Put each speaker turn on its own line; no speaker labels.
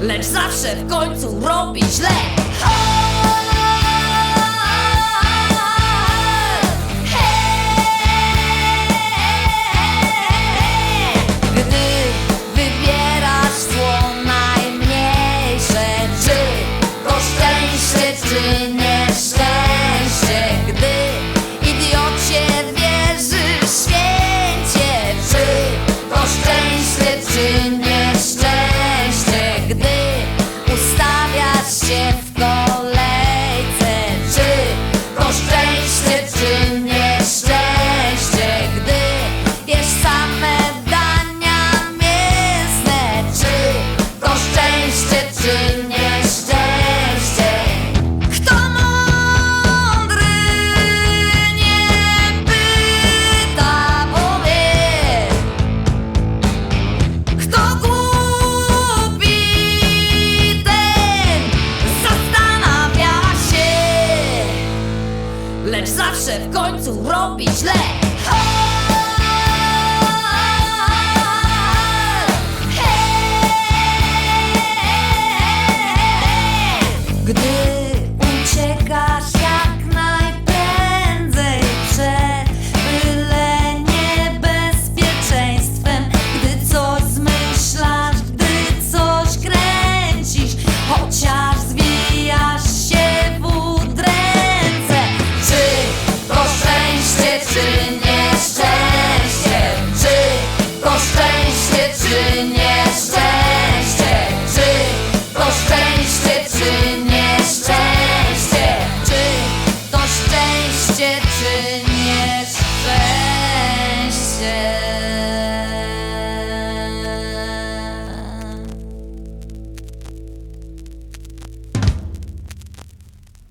lecz zawsze w końcu robi źle. shit. Muszę w końcu robić lek. nieszczęście.